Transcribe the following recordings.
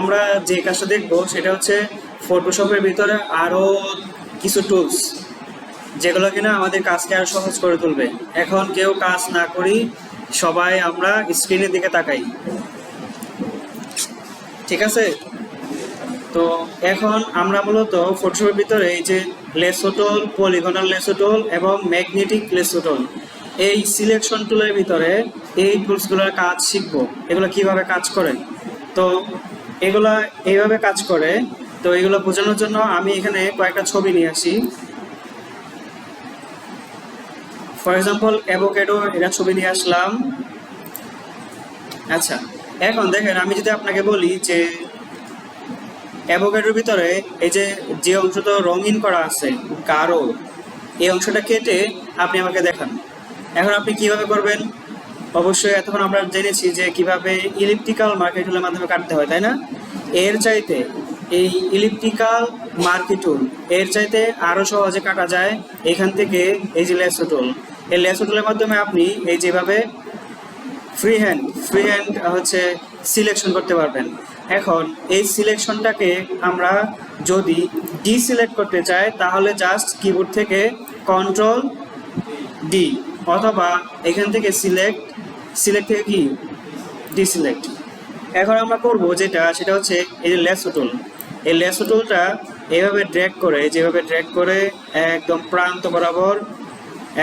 আমরা যে কাজটা দেখব সেটা হচ্ছে ফটোশপের ভিতরে আরও কিছু টুলস যেগুলো কিনা আমাদের কাজকে আরও সহজ করে তুলবে। এখন কেউ কাজ না করি, সবাই আমরা স্ক্রিনের দিকে তাকাই। ঠিক আছে? তো এখন আমরা মূলত ফটোশপের ভিতরে এই যে লেসোটোল পলিগনাল লেসোটোল এবং ম্যাগনেটিক লেসোটোল, এই সিলেকশন টুলের ভিতরে এই টুলসগুলোর কাজ শিখব। এগুলো কীভাবে কাজ করে? তো এগুলা এইভাবে কাজ করে। তো এগুলো বোঝানোর জন্য আমি এখানে কয়েকটা ছবি নিয়ে আসি। ফর এক্সাম্পল অ্যাভোকেডো এটা ছবি নিয়ে আসলাম। আচ্ছা এখন দেখেন আমি যদি আপনাকে বলি যে অ্যাভোকেডোর ভিতরে এই যে যে অংশটা রঙিন করা আছে, গাঢ়, এই অংশটা কেটে আপনি আমাকে দেখান। এখন আপনি কীভাবে করবেন? অবশ্যই এতক্ষণ আমরা জেনেছি যে কীভাবে ইলেকট্রিক্যাল মার্কেট টুলের মাধ্যমে কাটতে হয়, তাই না? এর চাইতে এই ইলিপটিক্যাল মার্কেট টুল এর চাইতে আরও সহজে কাটা যায় এখান থেকে এই যে লেসো টুল এই লেসো টুলের মাধ্যমে আপনি এই যেভাবে ফ্রি হ্যান্ড ফ্রি হ্যান্ড হচ্ছে সিলেকশন করতে পারবেন। এখন এই সিলেকশনটাকে আমরা যদি ডিসিলেক্ট করতে চাই, তাহলে জাস্ট কিবোর্ড থেকে কন্ট্রোল ডি অথবা এখান থেকে সিলেক্ট সিলেক্ট থেকে কি? ডিসিলেক্ট এখন আমরা করব যেটা, সেটা হচ্ছে এই যে লেসো টুল এই লেসো টুলটা এইভাবে ড্র্যাগ করে, যেভাবে ড্র্যাগ করে একদম প্রান্ত বরাবর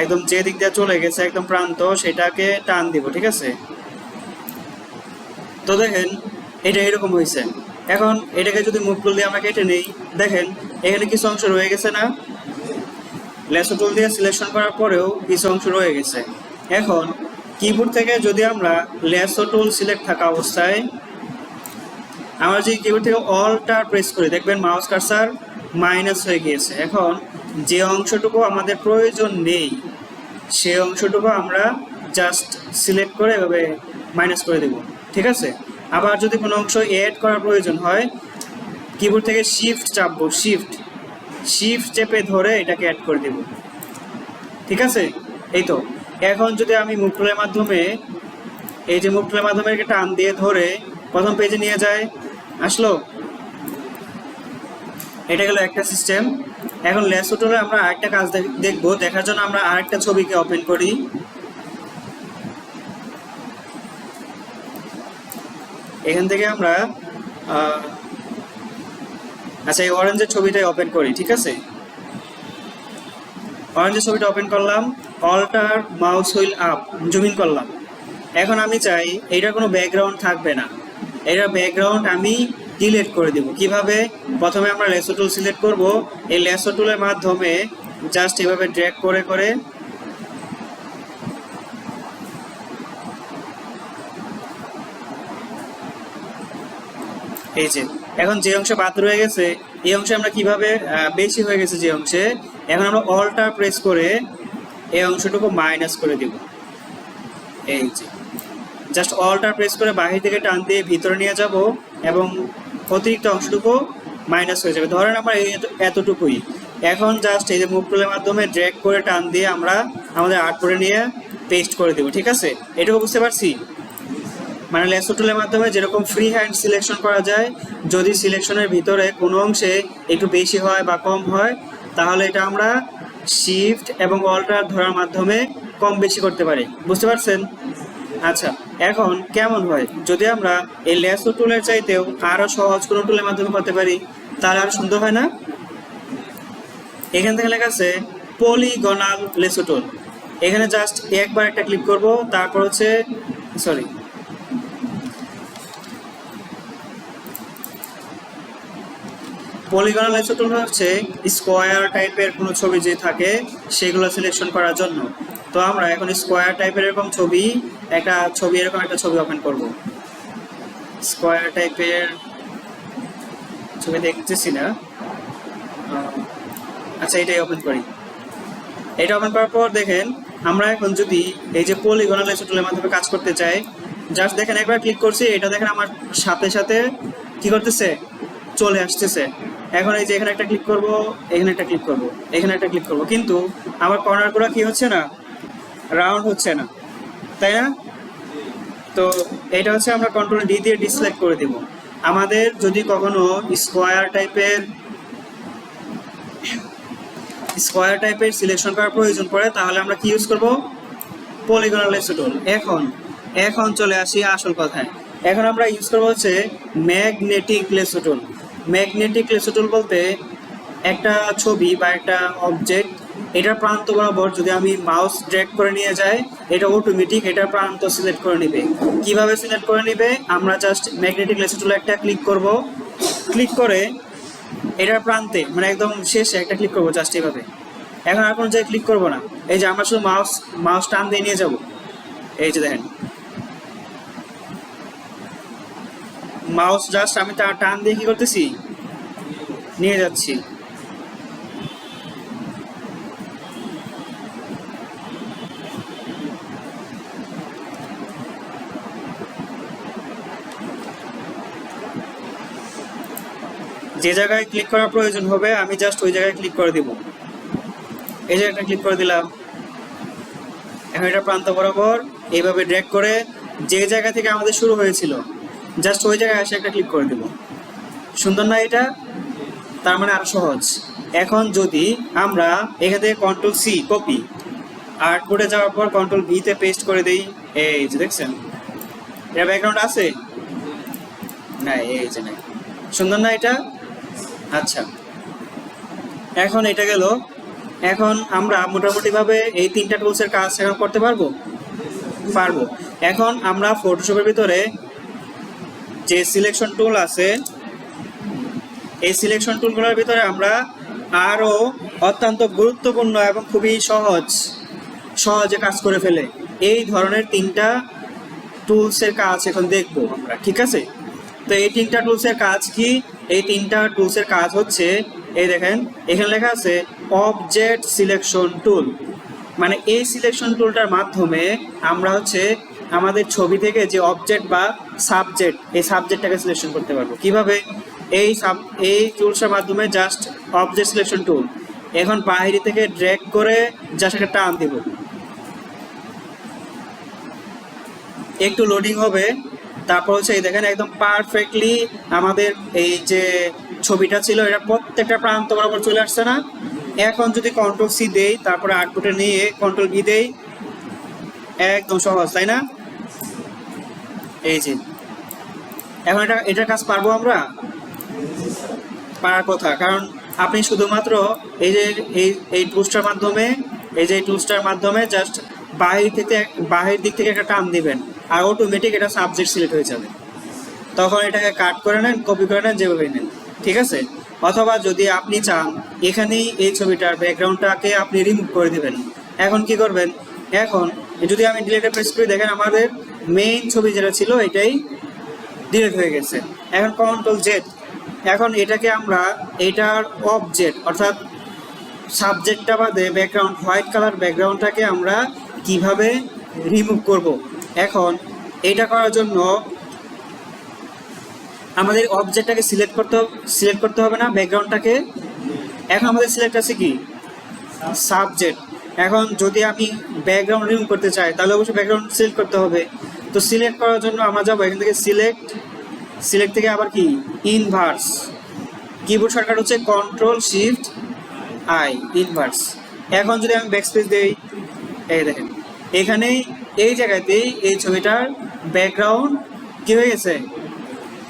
একদম যে দিক দিয়ে চলে গেছে, একদম প্রান্ত, সেটাকে টান দিব, ঠিক আছে? তো দেখেন, এটা এরকম হয়েছে। এখন এটাকে যদি মুভ টুল দিয়ে আমরা কেটে নেই, দেখেন, এখানে কিছু অংশ রয়ে গেছে না? লেসো টুল দিয়ে সিলেকশন করার পরেও কিছু অংশ রয়ে গেছে। এখন কিবোর্ড থেকে যদি আমরা লেসো টুল সিলেক্ট থাকা অবস্থায়, আমরা যদি কিবোর্ড থেকে অলটা প্রেস করি, দেখবেন মাউস কার্সার মাইনাস হয়ে গিয়েছে। এখন যে অংশটুকু আমাদের প্রয়োজন নেই, সে অংশটুকু আমরা জাস্ট সিলেক্ট করে এভাবে মাইনাস করে দেব। ঠিক আছে? আবার যদি কোনো অংশ এড করার প্রয়োজন হয় কিবোর্ড থেকে শিফট চাপবো শিফট শিফট চেপে ধরে এটাকে অ্যাড করে দেব। ঠিক আছে? এই তো। এখন যদি আমি মুখ টুলের মাধ্যমে এই যে মুখ টুলের মাধ্যমে টান দিয়ে ধরে প্রথম পেজে নিয়ে যায় আসলো? এটা গেল একটা সিস্টেম এখন লেসো টুলে আমরা আরেকটা কাজ দেখ- দেখব, দেখার জন্য আমরা আরেকটা ছবিকে ওপেন করি। এখান থেকে আমরা আচ্ছা এই অরেঞ্জের ছবিটাই ওপেন করি, ঠিক আছে? অরেঞ্জের ছবিটা ওপেন করলাম alter mouse wheel up zoom in করলাম। এখন আমি চাই এটার কোনো ব্যাকগ্রাউন্ড থাকবে না। এটার ব্যাকগ্রাউন্ড আমি ডিলেট করে দিব। কীভাবে? প্রথমে আমরা লেসো টুল সিলেক্ট করব। এই লেসো টুলের মাধ্যমে জাস্ট এভাবে ড্র্যাগ করে করে এই যে, এখন যে অংশ বাদ রয়ে গেছে, এই অংশে আমরা কীভাবে বেশি হয়ে গেছে যে অংশে এখন আমরা অলটা প্রেস করে এই অংশটুকু মাইনাস করে দিব। এই যে জাস্ট অলটা প্রেস করে বাহির থেকে টান দিয়ে ভিতরে নিয়ে যাব এবং অতিরিক্ত অংশটুকু মাইনাস হয়ে যাবে। ধরেন আমার এতটুকুই। এখন জাস্ট এই যে মুভ টুলের মাধ্যমে ড্র্যাগ করে টান দিয়ে আমরা আমাদের আর্ট করে নিয়ে পেস্ট করে দেবো, ঠিক আছে? এটুকু বুঝতে পারছি? মানে লেসো টুলের মাধ্যমে যেরকম ফ্রি হ্যান্ড সিলেকশন করা যায়, যদি সিলেকশনের ভিতরে কোনো অংশে একটু বেশি হয় বা কম হয় তাহলে এটা আমরা শিফট এবং অল্টার ধরার মাধ্যমে কম বেশি করতে পারি। বুঝতে পারছেন? আচ্ছা এখন কেমন হয়? যদি আমরা এই লেসো টুলের চাইতেও আরও সহজ কোনো টুলের মাধ্যমে করতে পারি, তাহলে আরও সুন্দর হয় না? এখান থেকে লেখা আছে পলিগনাল লেসো টুল এখানে জাস্ট একবার একটা ক্লিক করব, তারপর হচ্ছে সরি পলিগনাল আইসোটোন হচ্ছে স্কোয়ার টাইপের কোনো ছবি যে থাকে, সেগুলো সিলেকশন করার জন্য। তো আমরা এখন স্কোয়ার টাইপের এরকম ছবি, একটা ছবি, এরকম একটা ছবি ওপেন করব। স্কোয়ার টাইপের ছবি দেখতেছি না। আচ্ছা এটাই ওপেন করি। এটা ওপেন করার পর দেখেন, আমরা এখন যদি এই যে পলিগনাল আইসোটোলের মাধ্যমে কাজ করতে চাই জাস্ট দেখেন একবার ক্লিক করছি, এটা দেখেন আমার সাথে সাথে কি করতেছে? চলে আসতেছে। এখন এই যে এখানে একটা ক্লিক করব, এখানে একটা ক্লিক করব, এখানে একটা ক্লিক করব। কিন্তু আমার কর্নারগুলো কি হচ্ছে না? রাউন্ড হচ্ছে না। তাই না? তো এটা হচ্ছে আমরা কন্ট্রোল ডি দিয়ে ডিসলাইক করে দিব। আমাদের যদি কখনো স্কোয়ার টাইপের স্কোয়ার টাইপের সিলেকশন করার প্রয়োজন পড়ে, তাহলে আমরা কি ইউজ করব? পলিগনাল টুল এখন এখন চলে আসি আসল কথায়। এখন আমরা ইউজ করব হচ্ছে magnetic lasso tool magnetic lasso tool বলতে একটা ছবি বা একটা অবজেক্ট এটার প্রান্ত বরাবর যদি আমি মাউস ড্র্যাগ করে নিয়ে যাই, এটা অটোমেটিক এটার প্রান্ত সিলেক্ট করে নেবে। কীভাবে সিলেক্ট করে নেবে? আমরা জাস্ট ম্যাগনেটিক লেসো টুলে একটা ক্লিক করব। ক্লিক করে এটার প্রান্তে মানে একদম শেষে একটা ক্লিক করব জাস্ট এইভাবে এখন আর কোনো জায়গায় ক্লিক করব না। এই যে আমরা শুধু মাউস মাউস টান দিয়ে নিয়ে যাব। এই যে দেখেন। মাউস জাস্ট আমি তার টান দিয়ে কি করতেছি? নিয়ে যাচ্ছি। যে জায়গায় ক্লিক করার প্রয়োজন হবে, আমি জাস্ট ওই জায়গায় ক্লিক করে দিব। এই জায়গাটা ক্লিক করে দিলাম। এখন এটা প্রান্ত বরাবর এইভাবে ড্র্যাগ করে যে জায়গা থেকে আমাদের শুরু হয়েছিল জাস্ট ওই জায়গায় এসে একটা ক্লিক করে দিব সুন্দর না এটা? তার মানে আরও সহজ। এখন যদি আমরা এখান থেকে কন্ট্রোল সি কপি আর্টবোর্ডে যাওয়ার পর কন্ট্রোল ভিতে পেস্ট করে দেই। এই যে দেখছেন? এটা ব্যাকগ্রাউন্ড আছে? না, এই যে নাই। সুন্দর না এটা? আচ্ছা। এখন এটা গেল। এখন আমরা মোটামুটিভাবে এই তিনটা টুলসের কাজ এখন করতে পারব? পারব। এখন আমরা ফটোশপের ভিতরে যে সিলেকশন টুল আছে, এই সিলেকশন টুলগুলোর ভিতরে আমরা আরও অত্যন্ত গুরুত্বপূর্ণ এবং খুবই সহজ, সহজে কাজ করে ফেলে। এই ধরনের তিনটা টুলসের কাজ এখন দেখব আমরা, ঠিক আছে? তো এই তিনটা টুলসের কাজ কি? এই তিনটা টুলসের কাজ হচ্ছে, এই দেখেন, এখানে লেখা আছে অবজেক্ট সিলেকশন টুল মানে এই সিলেকশন টুলটার মাধ্যমে আমরা হচ্ছে আমাদের ছবি থেকে যে অবজেক্ট বা সাবজেক্ট এই সাবজেক্টটাকে সিলেকশন করতে পারব। কীভাবে? এই সাব এই টুলসের মাধ্যমে জাস্ট অবজেক্ট সিলেকশন টুল এখন বাইরে থেকে ড্র্যাগ করে জাস্ট একটা টান দেব। একটু লোডিং হবে। তারপর হচ্ছে এই দেখেন একদম পারফেক্টলি আমাদের এই যে ছবিটা ছিল, এটা প্রত্যেকটা প্রান্ত বরাবর চলে আসছে না। এখন যদি কন্ট্রোল সি দেই, তারপরে আউটপুটে নিয়ে কন্ট্রোল বি দেই, একদম সহজ, তাই না? এই যে, এখন এটা এটার কাজ পারব আমরা? পারার কথা, কারণ আপনি শুধুমাত্র এই যে, এই এই টুলসটার মাধ্যমে, এই যে টুলসটার মাধ্যমে জাস্ট বাহির থেকে, বাহির দিক থেকে একটা টান দিবেন, আর অটোমেটিক এটা সাবজেক্ট সিলেক্ট হয়ে যাবে। তখন এটাকে কাট করে নেন কপি করে নেন, যেভাবে নেন, ঠিক আছে? অথবা যদি আপনি চান, এখানেই এই ছবিটার ব্যাকগ্রাউন্ডটাকে আপনি রিমুভ করে দিবেন। এখন কি করবেন? এখন, যদি আমি ডিলেটে প্রেস করি, দেখেন আমাদের মেইন ছবি যেটা ছিল, এটাই ডিলেট হয়ে গেছে। এখন কন্ট্রোল জেড এখন এটাকে আমরা এটার অবজেক্ট অর্থাৎ সাবজেক্টটা বাদে ব্যাকগ্রাউন্ড হোয়াইট কালার ব্যাকগ্রাউন্ডটাকে আমরা কীভাবে রিমুভ করব? এখন এটা করার জন্য আমাদের অবজেক্টটাকে সিলেক্ট করতে সিলেক্ট করতে হবে না ব্যাকগ্রাউন্ডটাকে এখন আমাদের সিলেক্ট আছে কি? সাবজেক্ট এখন যদি আমি ব্যাকগ্রাউন্ড রিমুভ করতে চাই, তাহলে অবশ্যই ব্যাকগ্রাউন্ড সিলেক্ট করতে হবে। তো সিলেক্ট করার জন্য আমরা যাব এখান থেকে সিলেক্ট সিলেক্ট থেকে আবার কি? ইনভার্স কিবোর্ড শর্টকাট হচ্ছে কন্ট্রোল শিফট আই ইনভার্স এখন যদি আমি ব্যাকস্পেস দেই, এই দেখেন, এখানেই, এই জায়গাতেই এই ছবিটার ব্যাকগ্রাউন্ড কি হয়ে গেছে?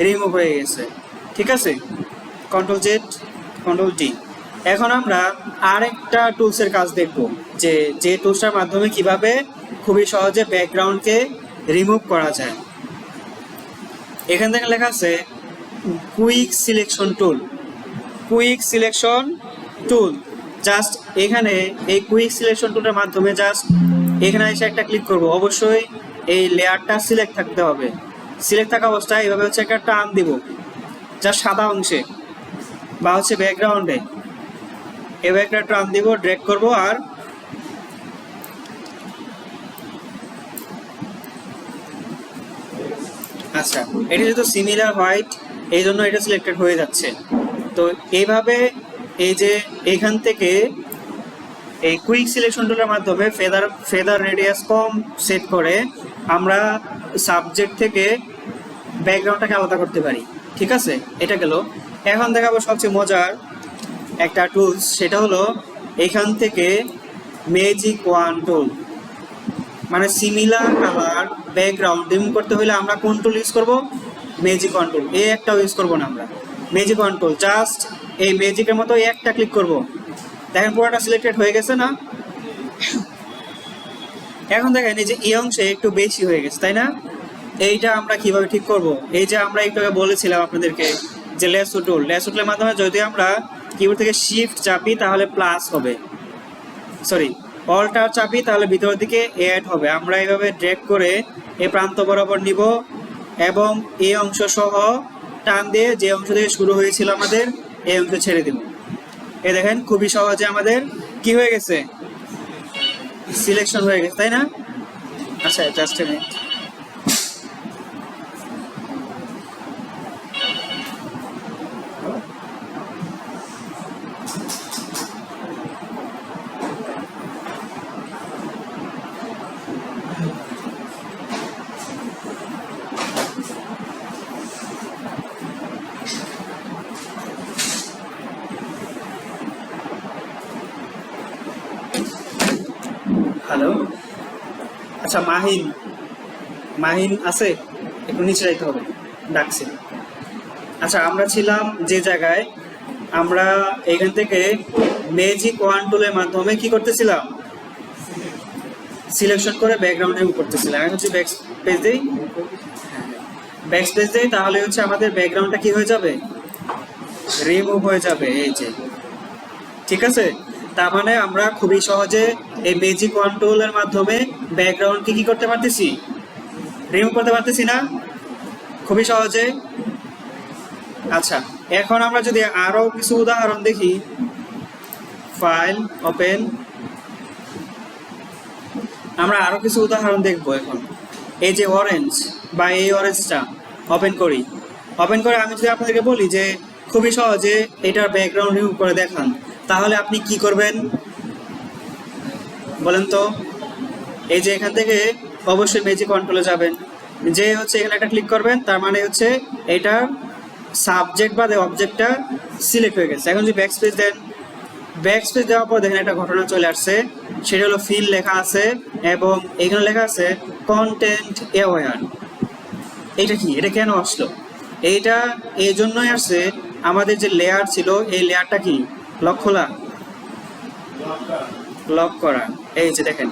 রিমুভ হয়ে গেছে। ঠিক আছে? কন্ট্রোল জেড কন্ট্রোল টি এখন আমরা আরেকটা টুলসের কাজ দেখব, যে যে টুলসটার মাধ্যমে কীভাবে খুবই সহজে ব্যাকগ্রাউন্ডকে রিমুভ করা যায়। এখান থেকে লেখা আছে quick selection tool quick selection tool just এখানে এই কুইক সিলেকশন টুলের মাধ্যমে জাস্ট এখানে এসে একটা ক্লিক করব। অবশ্যই এই লেয়ারটা সিলেক্ট থাকতে হবে। সিলেক্ট থাকা অবস্থায় এভাবে হচ্ছে একটা টান দিব। যা সাদা অংশে বা হচ্ছে ব্যাকগ্রাউন্ডে এভাবে একটা টান দিব ড্র্যাগ করব আর আচ্ছা এটা যেহেতু সিমিলার হোয়াইট এই জন্য এটা সিলেক্টেড হয়ে যাচ্ছে। তো এইভাবে এই যে এখান থেকে এই কুইক সিলেকশন টুলের মাধ্যমে ফেদার ফেদার রেডিয়াস কম সেট করে আমরা সাবজেক্ট থেকে ব্যাকগ্রাউন্ডটাকে আলাদা করতে পারি। ঠিক আছে? এটা গেল। এখন দেখাবো সবচেয়ে মজার একটা টুলস সেটা হলো এখান থেকে ম্যাজিক ওয়ান টুল মানে সিমিলার কালার ব্যাকগ্রাউন্ড ডিম করতে হলে আমরা কোন টুল ইউজ করব ম্যাজিক টুল এই একটাও ইউজ করব না আমরা। ম্যাজিক টুল জাস্ট এই ম্যাজিকের মতো একটা ক্লিক করব। দেখেন পুরোটা সিলেক্টেড হয়ে গেছে না? এখন দেখেন এই যে এই অংশে একটু বেশি হয়ে গেছে, তাই না? এইটা আমরা কীভাবে ঠিক করব? এই যে আমরা একটু বলেছিলাম আপনাদেরকে যে লেসো টুল লেসো টুলের মাধ্যমে যদি আমরা কিবোর্ড থেকে শিফট চাপি তাহলে প্লাস হবে। সরি অল্টার চাপি, তাহলে ভিতরের দিকে এ অ্যাড হবে। আমরা এইভাবে ড্রেক করে এ প্রান্ত বরাবর নিব এবং এ অংশ সহ টান দিয়ে যে অংশ থেকে শুরু হয়েছিল আমাদের এই অংশ ছেড়ে দিব। এ দেখেন, খুবই সহজে আমাদের কি হয়ে গেছে? সিলেকশন হয়ে গেছে, তাই না? আচ্ছা জাস্ট এ মিনিট হ্যালো আচ্ছা মাহিন। মাহিন আছে? একটু নিচে যাইতে হবে। ডাকছে। আচ্ছা আমরা ছিলাম যে জায়গায়, আমরা এখান থেকে ম্যাজিক ওয়ান টুলের মাধ্যমে কি করতেছিলাম? সিলেকশন করে ব্যাকগ্রাউন্ড করতেছিলাম। এখন হচ্ছে ব্যাক পেজ দিই। ব্যাক পেজ দিই, তাহলে হচ্ছে আমাদের ব্যাকগ্রাউন্ডটা কি হয়ে যাবে? রিমুভ হয়ে যাবে, এই যে। ঠিক আছে? তার মানে আমরা খুবই সহজে এই ম্যাজিক কন্ট্রোলের মাধ্যমে ব্যাকগ্রাউন্ড কি কি করতে পারতেছি? রিমুভ করতে পারতেছি না? খুবই সহজে। আচ্ছা এখন আমরা যদি আরও কিছু উদাহরণ দেখি। ফাইল ওপেন আমরা আরও কিছু উদাহরণ দেখব এখন। এই যে অরেঞ্জ বা এই অরেঞ্জটা ওপেন করি। ওপেন করে আমি যদি আপনাদেরকে বলি যে, খুবই সহজে এটার ব্যাকগ্রাউন্ড রিমুভ করে দেখান। তাহলে আপনি কি করবেন? বলেন তো, এই যে এখান থেকে অবশ্যই ম্যাজিক কন্ট্রোলে যাবেন। যে হচ্ছে এখানে একটা ক্লিক করবেন, তার মানে হচ্ছে এটা সাবজেক্ট বা অবজেক্টটা সিলেক্ট হয়ে গেছে। এখন যদি ব্যাক স্পেস দেন ব্যাক স্পেস দেওয়ার পর দেখেন একটা ঘটনা চলে আসছে। সেটা হলো ফিল লেখা আছে এবং এখানে লেখা আছে কন্টেন্ট অ্যাওয়ার এটা কি? এটা কেন আসলো? এইটা এই জন্যই আসছে, আমাদের যে লেয়ার ছিল, এই লেয়ারটা কি? লক খোলা লক করা। এই যে দেখেন,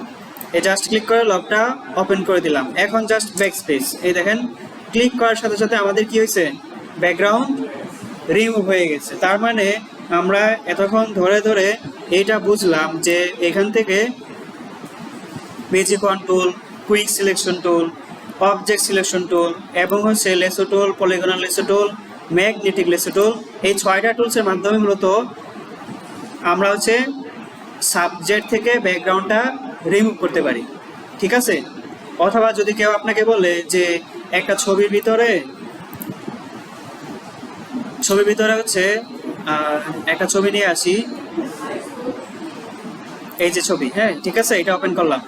এই জাস্ট ক্লিক করে লকটা ওপেন করে দিলাম। এখন জাস্ট ব্যাক স্পেস এই দেখেন ক্লিক করার সাথে সাথে আমাদের কি হয়েছে? ব্যাকগ্রাউন্ড রিমুভ হয়ে গেছে। তার মানে আমরা এতক্ষণ ধরে ধরে এইটা বুঝলাম যে এখান থেকে wand tool quick selection tool object selection tool এবং হচ্ছে lasso tool polygonal lasso tool magnetic lasso tool এই ছয়টা টুলসের মাধ্যমে মূলত আমরা হচ্ছে সাবজেক্ট থেকে ব্যাকগ্রাউন্ডটা রিমুভ করতে পারি, ঠিক আছে? অথবা যদি কেউ আপনাকে বলে যে একটা ছবির ভিতরে ছবির ভিতরে হচ্ছে একটা ছবি নিয়ে আসি, এই যে ছবি হ্যাঁ ঠিক আছে? এটা ওপেন করলাম।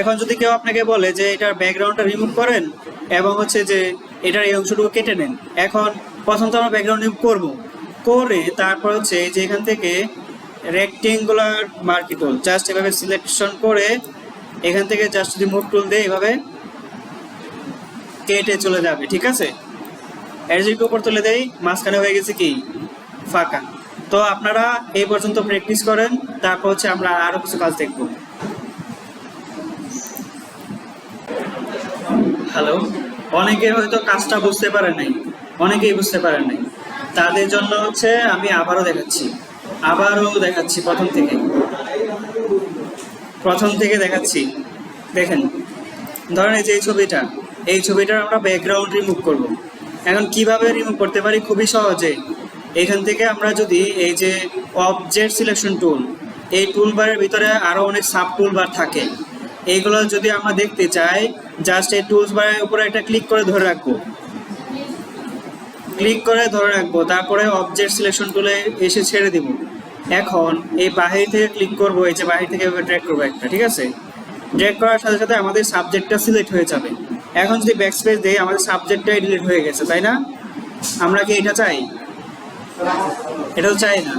এখন যদি কেউ আপনাকে বলে যে এটার ব্যাকগ্রাউন্ডটা রিমুভ করেন এবং হচ্ছে যে এটার এই অংশটুকু কেটে নেন, এখন প্রথম তো আমরা ব্যাকগ্রাউন্ড রিমুভ করব, করে তারপর হচ্ছে যে এখান থেকে রেক্টেঙ্গুলার মার্কি টুল জাস্ট এভাবে সিলেকশন করে এখান থেকে জাস্ট যদি মুভ টুল দেয় এভাবে কেটে চলে যাবে, ঠিক আছে? যদি উপর তুলে দেই, মাঝখানে হয়ে গেছে কি? ফাঁকা। তো আপনারা এই পর্যন্ত প্র্যাকটিস করেন, তারপর হচ্ছে আমরা আরও কিছু কাজ দেখব। হ্যালো অনেকে হয়তো কাজটা বুঝতে পারে নাই। অনেকেই বুঝতে পারেন নাই। তাদের জন্য হচ্ছে আমি আবারও দেখাচ্ছি। আবারও দেখাচ্ছি প্রথম থেকে। প্রথম থেকে দেখাচ্ছি। দেখেন, ধরেন এই যে এই ছবিটা, এই ছবিটার আমরা ব্যাকগ্রাউন্ড রিমুভ করব। এখন কীভাবে রিমুভ করতে পারি? খুবই সহজে। এখান থেকে আমরা যদি এই যে অবজেক্ট সিলেকশন টুল এই টুল টুলবারের ভিতরে আরও অনেক সাব টুলবার থাকে। এইগুলো যদি আমরা দেখতে চাই জাস্ট এই টুলস বারের উপরে একটা ক্লিক করে ধরে রাখব। ক্লিক করে ধরে রাখব, তারপরে অবজেক্ট সিলেকশন টুলে এসে ছেড়ে দিব। এখন এই বাহির থেকে ক্লিক করব, এই যে বাহির থেকে ড্র্যাগ করব একটা, ঠিক আছে? ড্র্যাগ করার সাথে সাথে আমাদের সাবজেক্টটা সিলেক্ট হয়ে যাবে। এখন যদি ব্যাক স্পেস দেই, আমাদের সাবজেক্টটাই ডিলিট হয়ে গেছে, তাই না? আমরা কি এটা চাই? এটা তো চাই না।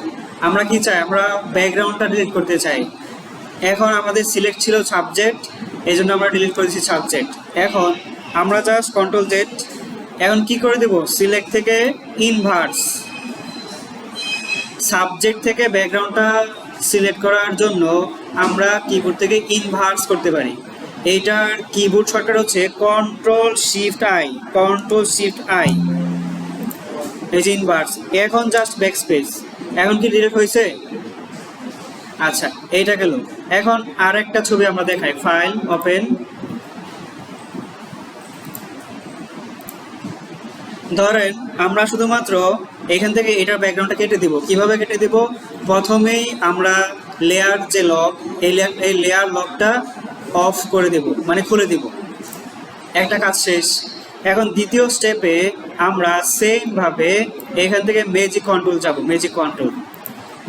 আমরা কি চাই? আমরা ব্যাকগ্রাউন্ডটা ডিলিট করতে চাই। এখন আমাদের সিলেক্ট ছিল সাবজেক্ট এই জন্য আমরা ডিলিট করেছি সাবজেক্ট এখন আমরা জাস্ট কন্ট্রোল জেড এখন কি করে দেব? সিলেক্ট থেকে ইনভার্স সাবজেক্ট থেকে ব্যাকগ্রাউন্ডটা সিলেক্ট করার জন্য আমরা কিবোর্ড থেকে ইনভার্স করতে পারি। এইটার কিবোর্ড শর্টকাট হচ্ছে control shift I control shift I এই যে ইনভার্স এখন জাস্ট ব্যাক স্পেস এখন কি ডিলিট হয়েছে? আচ্ছা এইটা গেল। এখন আর একটা ছবি আমরা দেখাই। ফাইল ওপেন ধরেন, আমরা শুধুমাত্র এখান থেকে এটার ব্যাকগ্রাউন্ডটা কেটে দিব। কীভাবে কেটে দিব? প্রথমেই আমরা লেয়ার যে লক এই লেয়ার এই লেয়ার লকটা অফ করে দেব মানে খুলে দিব। একটা কাজ শেষ। এখন দ্বিতীয় স্টেপে আমরা সেম ভাবে এখান থেকে মেজিক কন্ট্রোল যাব মেজিক কন্ট্রোল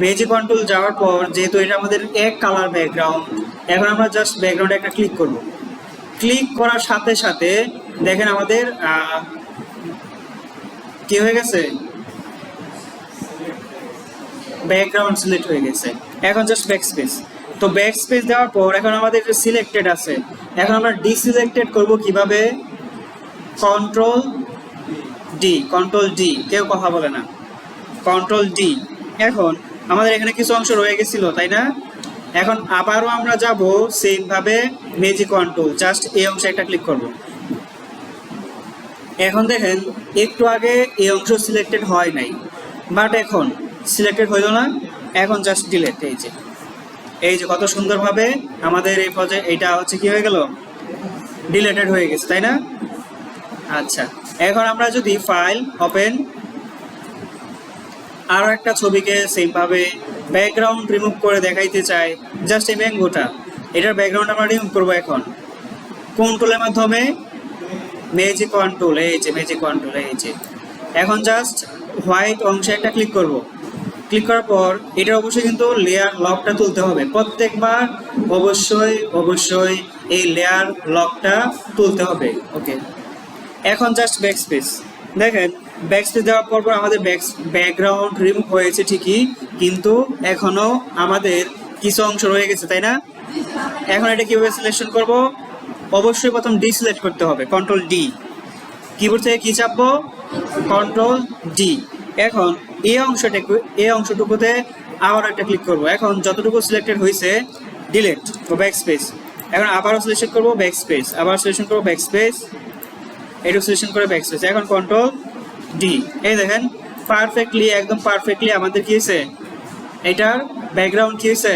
মেজিক কন্ট্রোল যাওয়ার পর, যেহেতু এটা আমাদের এক কালার ব্যাকগ্রাউন্ড এখন আমরা জাস্ট ব্যাকগ্রাউন্ডে একটা ক্লিক করব। ক্লিক করার সাথে সাথে দেখেন আমাদের কি হয়ে গেছে? ব্যাকগ্রাউন্ড সিলেক্ট হয়ে গেছে। এখন জাস্ট ব্যাক স্পেস তো ব্যাক স্পেস দেওয়ার পর এখন আমাদের সিলেক্টেড আছে, এখন আমরা ডিসিলেক্টেড করব কীভাবে? কন্ট্রোল ডি কন্ট্রোল ডি কেউ কথা বলে না। কন্ট্রোল ডি এখন আমাদের এখানে কিছু অংশ রয়ে গেছিল, তাই না? এখন আবারও আমরা যাব সেম ভাবে মেজি কন্ট্রোল জাস্ট এই অংশে একটা ক্লিক করব। এখন দেখেন, একটু আগে এই অংশ সিলেক্টেড হয় নাই। বাট এখন সিলেক্টেড হইল না, এখন জাস্ট ডিলেট এই যে। এই যে কত সুন্দরভাবে আমাদের এই প্রজেক্ট এটা হচ্ছে কি হয়ে গেল? ডিলেটেড হয়ে গেছে, তাই না? আচ্ছা এখন আমরা যদি ফাইল ওপেন আরও একটা ছবিকে সেমভাবে ব্যাকগ্রাউন্ড রিমুভ করে দেখাইতে চাই জাস্ট এই ম্যাঙ্গোটা এটার ব্যাকগ্রাউন্ড আমরা রিমুভ করব এখন। কোন টুলের মাধ্যমে মেজিক কন্ট্রোল এই যে মেজিক কন্ট্রোল এই যে। এখন জাস্ট হোয়াইট অংশে একটা ক্লিক করব। ক্লিক করার পর এটার অবশ্যই কিন্তু লেয়ার লকটা তুলতে হবে। প্রত্যেকবার অবশ্যই অবশ্যই এই লেয়ার লকটা তুলতে হবে। ওকে এখন জাস্ট ব্যাক স্পেস দেখেন ব্যাক স্পেস দেওয়ার পর পর আমাদের ব্যাক ব্যাকগ্রাউন্ড রিমুভ হয়েছে ঠিকই, কিন্তু এখনও আমাদের কিছু অংশ রয়ে গেছে, তাই না? এখন এটা কীভাবে সিলেকশন করব? অবশ্যই প্রথম ডি সিলেক্ট করতে হবে কন্ট্রোল ডি কিবোর্ড থেকে কি চাপবো কন্ট্রোল ডি এখন এই অংশটুকু এই অংশটুকুতে আবার একটা ক্লিক করব। এখন যতটুকু সিলেক্টেড হয়েছে ডিলেট ও ব্যাক স্পেস এখন আবারও সিলেকশন করব ব্যাক স্পেস আবার সিলেকশন করব ব্যাক স্পেস এটু সিলেকশন করে ব্যাক স্পেস এখন কন্ট্রোল ডি এই দেখেন পারফেক্টলি একদম পারফেক্টলি আমাদের কি হয়েছে? এটার ব্যাকগ্রাউন্ড কি হয়েছে?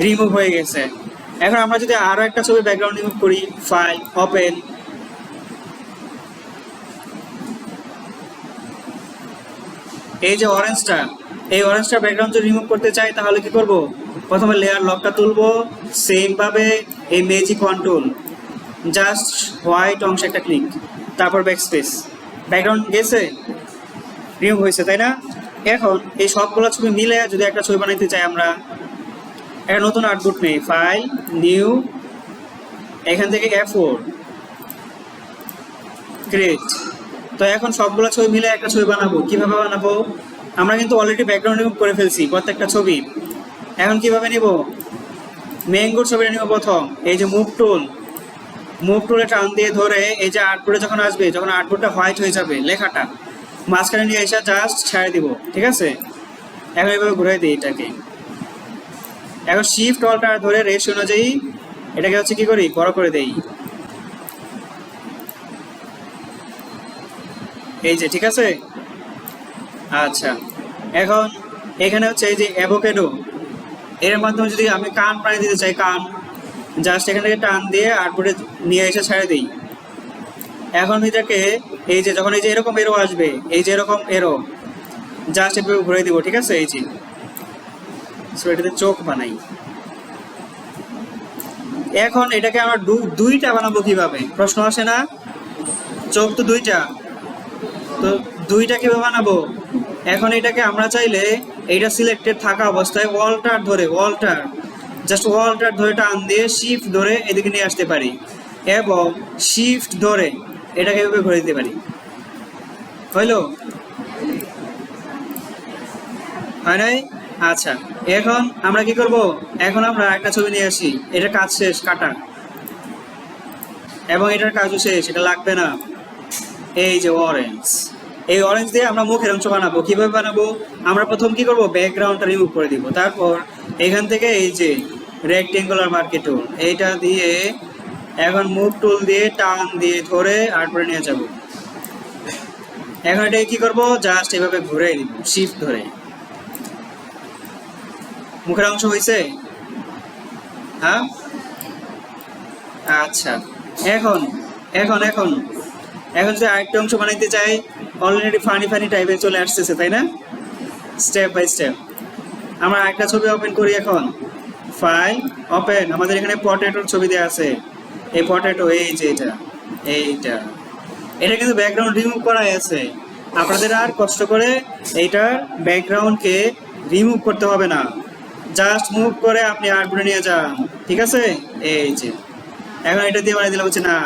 রিমুভ হয়ে গেছে। এখন আমরা যদি আরও একটা ছবি ব্যাকগ্রাউন্ড রিমুভ করি ফাইল ওপেন এই যে অরেঞ্জটা এই অরেঞ্জটা ব্যাকগ্রাউন্ড যদি রিমুভ করতে চাই, তাহলে কি করব? প্রথমে লেয়ার লকটা তুলবো সেম ভাবে এই মেজি কন্ট্রোল জাস্ট হোয়াইট অংশে একটা ক্লিক তারপর ব্যাক স্পেস ব্যাকগ্রাউন্ড গেছে? রিমুভ হয়েছে, তাই না? এখন এই সবগুলো ছবি মিলে যদি একটা ছবি বানাইতে চাই আমরা একটা নতুন আউটপুট নেই। ফাইল নিউ এখান থেকে এফ ফোর গ্রেট তো এখন সবগুলো ছবি মিলে একটা ছবি বানাবো। কীভাবে বানাবো? আমরা কিন্তু অলরেডি ব্যাকগ্রাউন্ড রিমুভ করে ফেলছি, প্রত্যেকটা ছবি। এখন কীভাবে নিব? ম্যাঙ্গোর ছবিটা নিব প্রথম। এই যে মুভ টুল মুভ টুলে টান দিয়ে ধরে এই যে আর্টবোর্ডে যখন আসবে, যখন আর্টবোর্ডটা হোয়াইট হয়ে যাবে লেখাটা, মাঝখানে নিয়ে এসে জাস্ট ছেড়ে দিব, ঠিক আছে? এখন এভাবে ঘুরে দিই এটাকে। এখন শিফট অলটা ধরে রেশ অনুযায়ী এটাকে হচ্ছে কি করি? বড় করে দেই। এই যে, ঠিক আছে? আচ্ছা। এখন এখানে হচ্ছে এই যে অ্যাভোকেডো এর মাধ্যমে যদি আমি কান প্রাণী দিতে চাই, কান জাস্ট এখান থেকে টান দিয়ে আটপুরে নিয়ে এসে ছেড়ে দিই। এখন এটাকে এই যে, যখন এই যে এরকম এরো আসবে, এই যে এরকম এরো জাস্ট এভাবে ঘুরে দিব, ঠিক আছে? এই যে। সো এটাতে চোখ বানাই। এখন এটাকে আমরা দুইটা বানাবো কীভাবে? প্রশ্ন আসে না? চোখ তো দুইটা। তো দুইটা কীভাবে বানাবো? এখন এটাকে আমরা চাইলে এইটা সিলেক্টেড থাকা অবস্থায় ওয়ালটার ধরে ওয়ালটার জাস্ট ওয়ালটার ধরে টান দিয়ে শিফট ধরে এদিকে নিয়ে আসতে পারি। এবং শিফট ধরে এটাকে এভাবে ঘুরে দিতে পারি। হইল? হয় নাই? আচ্ছা এখন আমরা কি করব? এখন আমরা একটা ছবি নিয়ে আসি। এটা কাজ শেষ কাটা এবং এটার কাজও শেষ, এটা লাগবে না। এই যে অরেঞ্জ এই অরেঞ্জ দিয়ে আমরা মুখের অংশ বানাবো। কীভাবে বানাবো? আমরা প্রথম কি করব? ব্যাকগ্রাউন্ডটা রিমুভ করে দিব। তারপর এখান থেকে এই যে রেক্টেঙ্গুলার মার্কেট টুল এইটা দিয়ে এখন মুভ টুল দিয়ে টান দিয়ে ধরে আর্টবোর্ডে নিয়ে যাব। এখন এটা কি করব? জাস্ট এভাবে ঘুরে দিব শিফট ধরে। মুখের অংশ হয়েছে হ্যাঁ? আচ্ছা। এখন এখন এখন। এখন যদি আরেকটা অংশ বানাইতে চাই অলরেডি ফানি ফানি টাইপের চলে আসতেছে, তাই না? স্টেপ বাই স্টেপ আমরা আরেকটা ছবি ওপেন করি এখন। ফাইল ওপেন আমাদের এখানে পটেটোর ছবি দেওয়া আছে। এই পটেটো এই যে এটা, এইটা। এটা কিন্তু ব্যাকগ্রাউন্ড রিমুভ করাই আছে। আপনাদের আর কষ্ট করে এইটার ব্যাকগ্রাউন্ডকে রিমুভ করতে হবে না। জাস্ট মুভ করে আপনি আর্টবোর্ডে নিয়ে যান, ঠিক আছে? এই যে, এখন এটা দিয়ে বানিয়ে দিলে বলছে না।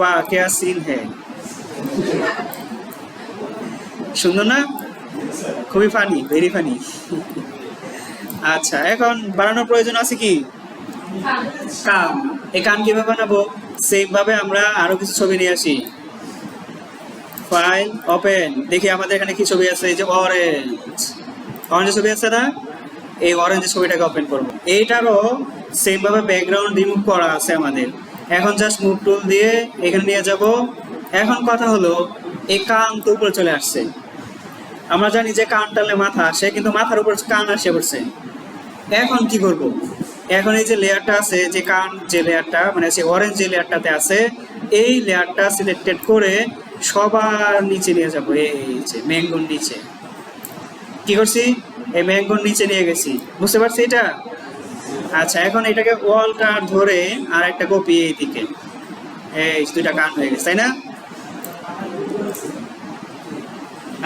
বাহ কে সিন হে সুন্দর না? খুবই ফানি ভেরি ফানি আচ্ছা এখন বানানোর প্রয়োজন আছে কি? কাম। এই কান কীভাবে বানাবো? সেম ভাবে আমরা আরও কিছু ছবি নিয়ে আসি। ফাইল ওপেন দেখি আমাদের এখানে কি ছবি আছে? এই যে অরেঞ্জ অরেঞ্জ ছবি আছে না? এই অরেঞ্জ ছবিটাকে ওপেন করব। এইটারও সেম ভাবে ব্যাকগ্রাউন্ড রিমুভ করা আছে আমাদের। এখন জাস্ট মুভ টুল দিয়ে এখানে নিয়ে যাব। এখন কথা হলো, এই কান তো উপরে চলে আসছে। আমরা জানি যে কান টালে মাথা আসে, কিন্তু মাথার উপর কান আসে পড়ছে। এখন কি করব? এখন এই যে লেয়ারটা আছে, যে কান যে লেয়ারটা মানে সে অরেঞ্জ যে লেয়ারটাতে আছে, এই লেয়ারটা সিলেক্টেড করে সবার নিচে নিয়ে যাব। এই যে ম্যাঙ্গোর নিচে। কি করছি? এই ম্যাঙ্গোর নিচে নিয়ে গেছি। বুঝতে পারছি এটা? আচ্ছা এখন এটাকে ওয়ালটা ধরে আর একটা কপি এইদিকে। এই দুইটা কান হয়ে গেছে, তাই না?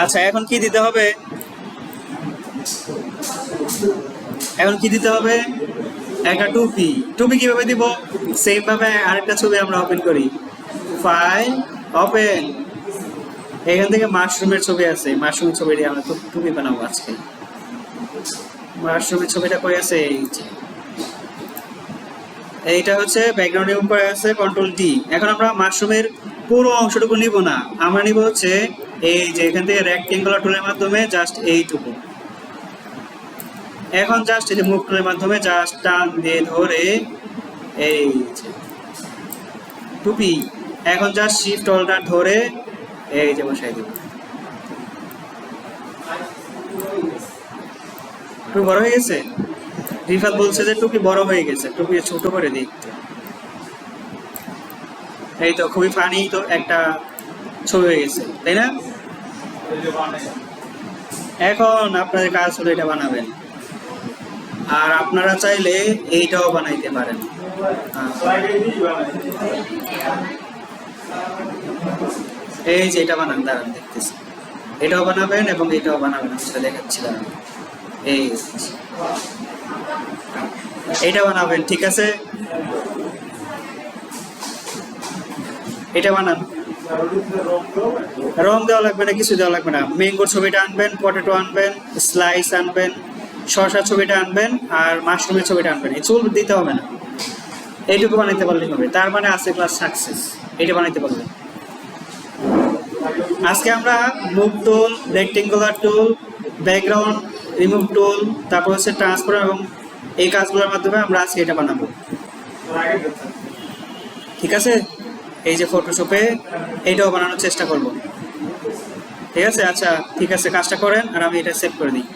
আচ্ছা এখন কি দিতে হবে? এখন কি দিতে হবে? একটা টুপি। টুপি কীভাবে দিব? সেম ভাবে আরেকটা ছবি আমরা ওপেন করি। ফাইল ওপেন এখান থেকে মাশরুমের ছবি আছে মাশরুমের ছবি দিয়ে আমরা টুপি বানাবো আজকে। মাশরুমের ছবিটা কই আছে? এইটা হচ্ছে ব্যাকগ্রাউন্ড রিমুভ আছে কন্ট্রোল ডি এখন আমরা মাশরুমের পুরো অংশটুকু নিব না। আমরা নিব হচ্ছে এই যে এখান থেকে রেক্টেঙ্গুলার টুলের মাধ্যমে জাস্ট এইটুকু। এখন জাস্ট এই যে মুভ টুলের মাধ্যমে জাস্ট টান দিয়ে ধরে এই টুপি। এখন জাস্ট শিফট অল্টার ধরে এই যে বসাই দেব। একটু বড় হয়ে গেছে? রিফাত বলছে যে টুপি বড় হয়ে গেছে, টুপি ছোট করে দিই। এই তো খুবই ফানি তো একটা ছবি হয়ে গেছে, তাই না? এখন আপনাদের কাজ হলো এটা বানাবেন? আর আপনারা চাইলে এইটাও বানাইতে পারেন। হ্যাঁ। এই যে এটা বানান, দাঁড়ান, দেখতেছি। এটাও বানাবেন এবং এটাও বানাবেন আমি সেটা দেখাচ্ছি দাঁড়ান এই এটা বানাবেন, ঠিক আছে? এটা বানান। রং দেওয়া লাগবে না, কিছু দেওয়া লাগবে না। ম্যাঙ্গোর ছবিটা আনবেন পটেটো আনবেন স্লাইস আনবেন, শসা ছবিটা আনবেন, আর মাশরুমের ছবিটা আনবেন। এই চুল দিতে হবে না। এইটুকু বানাইতে পারলেই হবে। তার মানে আছে ক্লাস সাকসেস এটা বানাইতে পারলেন। আজকে আমরা move tool rectangular tool background remove tool তারপর হচ্ছে ট্রান্সফার এবং এই কাজগুলোর মাধ্যমে আমরা আজকে এটা বানাবো। ঠিক আছে? এই যে ফটোশপে এইটাও বানানোর চেষ্টা করব। ঠিক আছে? আচ্ছা ঠিক আছে, কাজটা করেন আর আমি এটা সেভ করে দিই।